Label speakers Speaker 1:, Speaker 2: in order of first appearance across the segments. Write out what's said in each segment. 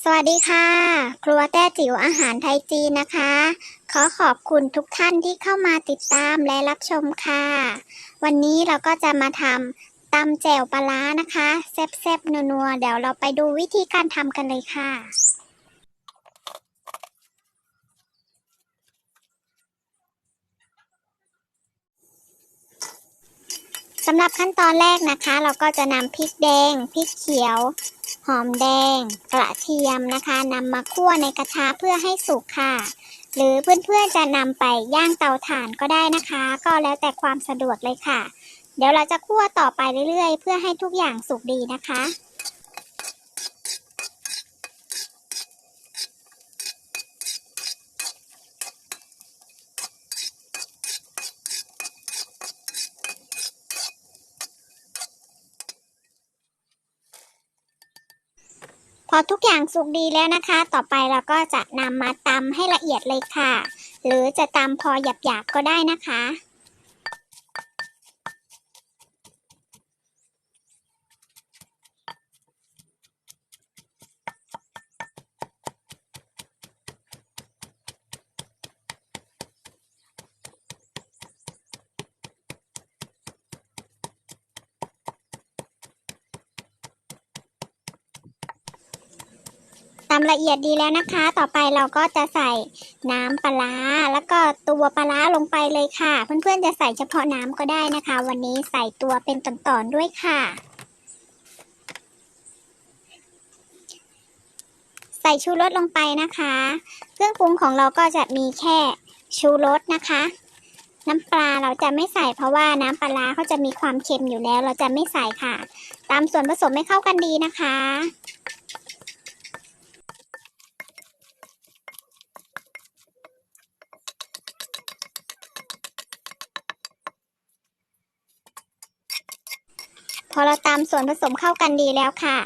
Speaker 1: สวัสดีค่ะ ครัวแต้จิ๋วอาหารไทยจีนนะคะ ขอขอบคุณทุกท่านที่เข้ามาติดตามและรับชมค่ะ วันนี้เราก็จะมาทำตำแจ่วปลาร้านะคะแซ่บๆนัวๆเดี๋ยวเราไปดูวิธีการทำกันเลยค่ะสำหรับขั้นตอนแรกนะคะ เราก็จะนำพริกแดง พริกเขียว หอมแดง กระเทียมนะคะนำมาคั่วในกระทะเพื่อให้สุกค่ะ หรือเพื่อนๆจะนำไปย่างเตาถ่านก็ได้นะคะ ก็แล้วแต่ความสะดวกเลยค่ะ เดี๋ยวเราจะคั่วต่อไปเรื่อยๆ เพื่อให้ทุกอย่างสุกดีนะคะ พอทุกอย่างสุกดีแล้วนะคะ ต่อไปเราก็จะนำมาตำให้ละเอียดเลยค่ะ หรือจะตำพอหยาบๆก็ได้นะคะ ตำละเอียดดีแล้วนะคะ ต่อไปเราก็จะใส่น้ำปลาแล้วก็ตัวปลาลงไปเลยค่ะ เพื่อนๆจะใส่เฉพาะน้ำก็ได้นะคะ วันนี้ใส่ตัวเป็นตอนๆด้วยค่ะ ใส่ชูรสลงไปนะคะ เครื่องปรุงของเราก็จะมีแค่ชูรสนะคะน้ำปลาเราจะไม่ใส่เพราะว่าน้ำปลาเขาจะมีความเค็มอยู่แล้ว เราจะไม่ใส่ค่ะ ตามส่วนผสมให้เข้ากันดีนะคะ พอเราตามส่วนผสมเข้ากันดีแล้วค่ะ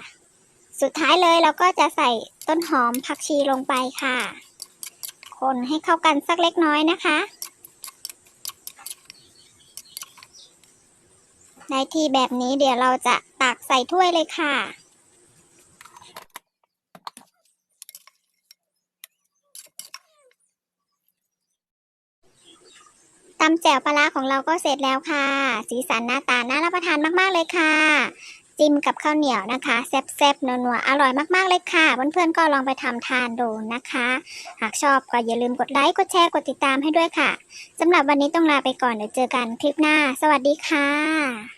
Speaker 1: สุดท้ายเลยเราก็จะใส่ต้นหอมผักชีลงไปค่ะ คนให้เข้ากันสักเล็กน้อยนะคะ ในที่แบบนี้เดี๋ยวเราจะตักใส่ถ้วยเลยค่ะ ตำแจ่วปลาร้าของเราก็เสร็จแล้วค่ะ สีสันหน้าตาน่ารับประทานมากๆเลยค่ะ จิ้มกับข้าวเหนียวนะคะแซ่บๆนัวๆอร่อยมากๆเลยค่ะเพื่อนๆก็ลองไปทำทานดูนะคะ หากชอบก็อย่าลืมกดไลค์กดแชร์กดติดตามให้ด้วยค่ะสำหรับวันนี้ต้องลาไปก่อนเดี๋ยวเจอกันคลิปหน้า สวัสดีค่ะ